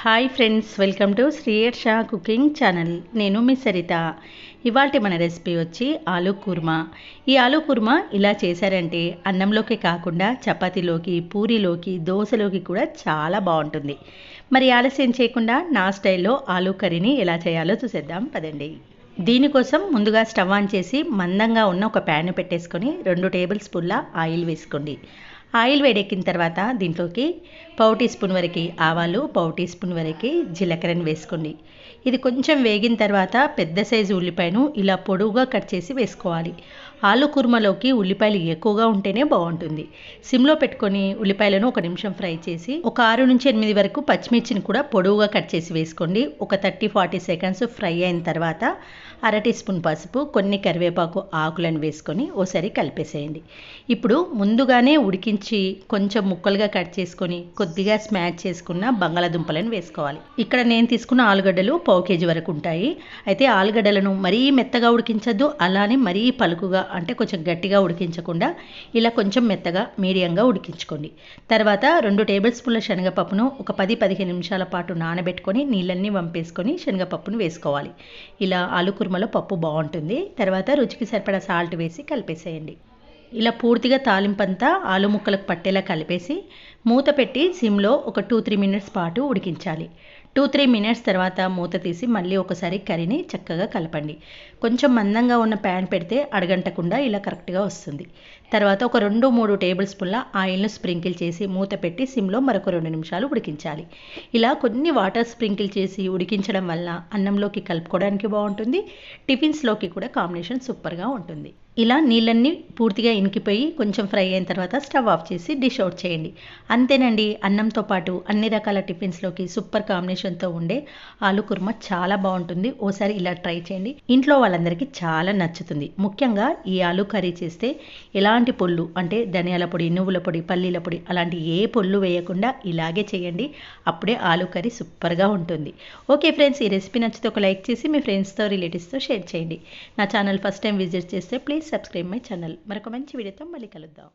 Hi friends welcome to Srihari Shah cooking channel నేను మీ సరిత. ఇవాళ మన రెసిపీ వచ్చి ఆలూ కుర్మా. ఈ ఆలూ కుర్మా ఇలా చేశారంటే అన్నంలోకి కాకుండా చపాతీలోకి పూరీలోకి దోశలోకి కూడా చాలా బాగుంటుంది. మరి ఆలస్యం చేయకుండా నా స్టైల్లో ఆలూ కర్రీని ఎలా చేయాలో చూసేద్దాం పదండి. దీనికోసం ముందుగా స్టవ్ ఆన్ చేసి మందంగా ఉన్న ఒక ప్యాన్ పెట్టేసుకొని రెండు టేబుల్ స్పూన్ల ఆయిల్ వేసుకోండి. ఆయిల్ వేడెక్కిన తర్వాత దీంట్లోకి పావు టీ స్పూన్ వరకు ఆవాలు పావు టీ స్పూన్ వరకు జీలకర్రని వేసుకోండి. ఇది కొంచెం వేగిన తర్వాత పెద్ద సైజు ఉల్లిపాయను ఇలా పొడవుగా కట్ చేసి వేసుకోవాలి. ఆలు కుర్మలోకి ఉల్లిపాయలు ఎక్కువగా ఉంటేనే బాగుంటుంది. సిమ్లో పెట్టుకొని ఉల్లిపాయలను ఒక నిమిషం ఫ్రై చేసి ఒక ఆరు నుంచి ఎనిమిది వరకు పచ్చిమిర్చిని కూడా పొడవుగా కట్ చేసి వేసుకోండి. ఒక థర్టీ ఫార్టీ సెకండ్స్ ఫ్రై అయిన తర్వాత అర టీ స్పూన్ పసుపు కొన్ని కరివేపాకు ఆకులను వేసుకొని ఓసారి కలిపేసేయండి. ఇప్పుడు ముందుగానే ఉడికించి కొంచెం ముక్కలుగా కట్ చేసుకొని కొద్దిగా స్మాష్ చేసుకున్న బంగాళాదుంపలను వేసుకోవాలి. ఇక్కడ నేను తీసుకున్న ఆలుగడ్డలు పావు కేజీ వరకు ఉంటాయి. అయితే ఆలుగడ్డలను మరీ మెత్తగా ఉడికించద్దు అలానే మరీ పలుకుగా అంటే కొంచెం గట్టిగా ఉడికించకుండా ఇలా కొంచెం మెత్తగా మీడియంగా ఉడికించుకోండి. తర్వాత రెండు టేబుల్ స్పూన్ల శనగపప్పును ఒక పది పదిహేను నిమిషాల పాటు నానబెట్టుకొని నీళ్ళన్నీ వంపేసుకొని శనగపప్పును వేసుకోవాలి. ఇలా ఆలు కుర్మలో పప్పు బాగుంటుంది. తర్వాత రుచికి సరిపడా సాల్ట్ వేసి కలిపేసేయండి. ఇలా పూర్తిగా తాలింపంతా ఆలు ముక్కలకు పట్టేలా కలిపేసి మూత పెట్టి సిమ్లో ఒక టూ త్రీ మినిట్స్ పాటు ఉడికించాలి. టూ త్రీ మినిట్స్ తర్వాత మూత తీసి మళ్ళీ ఒకసారి కర్రీని చక్కగా కలపండి. కొంచెం మందంగా ఉన్న ప్యాన్ పెడితే అడగంటకుండా ఇలా కరెక్ట్గా వస్తుంది. తర్వాత ఒక రెండు మూడు టేబుల్ స్పూన్ల ఆయిల్ను స్ప్రింకిల్ చేసి మూత పెట్టి సిమ్లో మరొక రెండు నిమిషాలు ఉడికించాలి. ఇలా కొన్ని వాటర్ స్ప్రింకిల్ చేసి ఉడికించడం వల్ల అన్నంలోకి కలుపుకోవడానికి బాగుంటుంది. టిఫిన్స్లోకి కూడా కాంబినేషన్ సూపర్గా ఉంటుంది. ఇలా నీళ్ళన్నీ పూర్తిగా ఇనికిపోయి కొంచెం ఫ్రై అయిన తర్వాత స్టవ్ ఆఫ్ చేసి డిష్ అవుట్ చేయండి. అంతేనండి అన్నంతో పాటు అన్ని రకాల టిఫిన్స్లోకి సూపర్ కాంబినేషన్తో ఉండే ఆలు కుర్మా చాలా బాగుంటుంది. ఓసారి ఇలా ట్రై చేయండి. ఇంట్లో వాళ్ళందరికీ చాలా నచ్చుతుంది. ముఖ్యంగా ఈ ఆలు కర్రీ చేస్తే ఎలాంటి పొల్లు అంటే ధనియాల పొడి నువ్వుల పొడి పల్లీల పొడి అలాంటి ఏ పొల్లు వేయకుండా ఇలాగే చేయండి. అప్పుడే ఆలు కర్రీ సూపర్గా ఉంటుంది. ఓకే ఫ్రెండ్స్ ఈ రెసిపీ నచ్చితే ఒక లైక్ చేసి మీ ఫ్రెండ్స్తో రిలేటివ్స్తో షేర్ చేయండి. నా ఛానల్ ఫస్ట్ టైం విజిట్ చేస్తే please please subscribe my channel మరొక మంచి వీడియోతో మళ్ళీ కలుద్దాం.